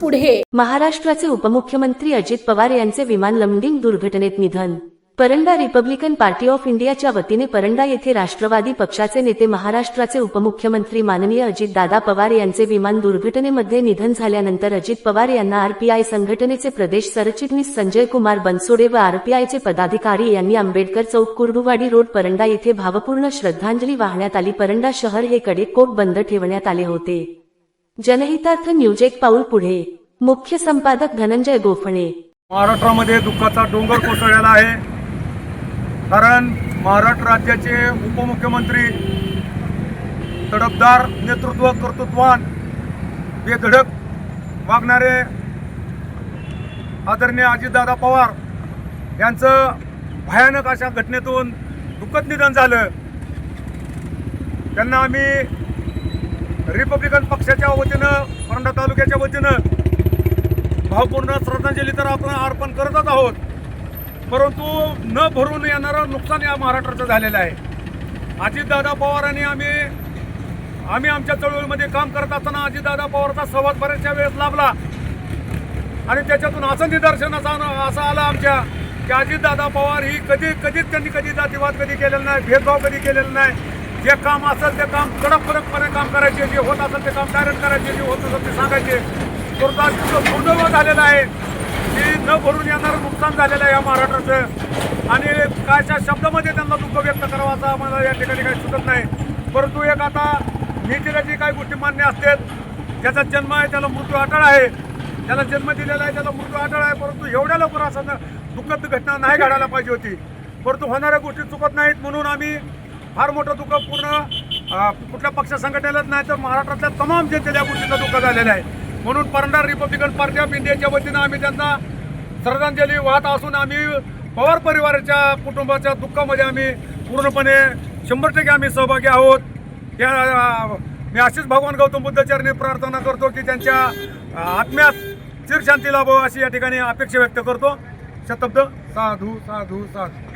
पुढे. महाराष्ट्राचे उपमुख्यमंत्री अजित पवार यांचे विमान लंबिंग दुर्घटनेत निधन. परंडा रिपब्लिकन पार्टी ऑफ इंडियाच्या वतीने परंडा येथे राष्ट्रवादी पक्षाचे नेते महाराष्ट्राचे उपमुख्यमंत्री माननीय अजितदादा पवार यांचे विमान दुर्घटनेमध्ये निधन झाल्यानंतर अजित पवार यांना आरपीआय संघटनेचे प्रदेश सरचिटणीस संजय कुमार बनसोडे व आरपीआयचे पदाधिकारी यांनी आंबेडकर चौक कुर्डुवाडी रोड परंडा येथे भावपूर्ण श्रद्धांजली वाहण्यात आली. परंडा शहर हे कडेकोट बंद ठेवण्यात आले होते. जनहितार्थ न्यूज एक पाऊल पुढे. मुख्य संपादक धनंजय गोफणे. महाराष्ट्रामध्ये दुःखाचा डोंगर कोसळलेला आहे. कारण महाराष्ट्र राज्याचे उपमुख्यमंत्री तडफदार नेतृत्व कर्तृत्वान बेधडक वागणारे आदरणीय अजितदादा पवार यांचं भयानक अशा घटनेतून दुःखद निधन झालं. त्यांना आम्ही रिपब्लिकन पक्षाच्या वतीनं परंडा तालुक्याच्या वतीनं भावपूर्ण श्रद्धांजली तर आपण अर्पण करतच आहोत. परंतु न भरून येणारं नुकसान या महाराष्ट्राचं झालेलं आहे. अजितदादा पवारांनी आम्ही आम्ही आमच्या चळवळीमध्ये काम करत असताना अजितदादा पवारचा सहवास बऱ्याचशा वेळेस लाभला. आणि त्याच्यातून असं निदर्शनाचा असं आलं आमच्या की अजितदादा पवार ही कधी कधीच त्यांनी कधी जातीवाद कधी केलेला नाही भेदभाव कधी केलेला नाही. जे काम असेल ते काम कडक कडकपणे काम करायचे जे होत असेल ते काम डायरेक्ट करायचे जे होत असेल ते सांगायचे. दुर्दैव दुर्दैव झालेलं आहे की न भरून येणारं नुकसान झालेलं आहे या महाराष्ट्राचं. आणि कायच्या शब्दामध्ये त्यांना दुःख व्यक्त करावा असं आम्हाला या ठिकाणी काही सुचत नाही. परंतु एक आता नीतीला जी काही गोष्टी मान्य असतात. ज्याचा जन्म आहे त्याला मृत्यू अटळ आहे. त्याला जन्म दिलेला आहे त्याला मृत्यू अटळ आहे. परंतु एवढ्या लवकर असं न- दुःखद घटना नाही घडायला पाहिजे होती. परंतु होणाऱ्या गोष्टी चुकत नाहीत म्हणून आम्ही फार मोठं दुःख पूर्ण कुठल्या पक्ष संघटनेलाच नाही तर महाराष्ट्रातल्या तमाम जनतेला या दुःख झालेला आहे. म्हणून परंडार रिपब्लिकन पार्टी ऑफ इंडियाच्या वतीनं आम्ही त्यांना श्रद्धांजली वाहत असून आम्ही पवार परिवाराच्या कुटुंबाच्या दुःखामध्ये आम्ही पूर्णपणे शंभर टक्के आम्ही सहभागी आहोत. या मी अशीच भगवान गौतम बुद्ध प्रार्थना करतो की त्यांच्या अं, आत्म्यात चिरशांती लाभो अशी या ठिकाणी अपेक्षा व्यक्त करतो. शतब्द साधू साधू साधू.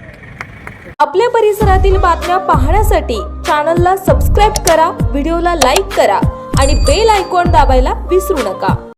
आपल्या परिसरातील बातम्या पाहण्यासाठी चॅनलला सबस्क्राईब करा व्हिडिओला लाईक करा आणि बेल आयकॉन दाबायला विसरू नका.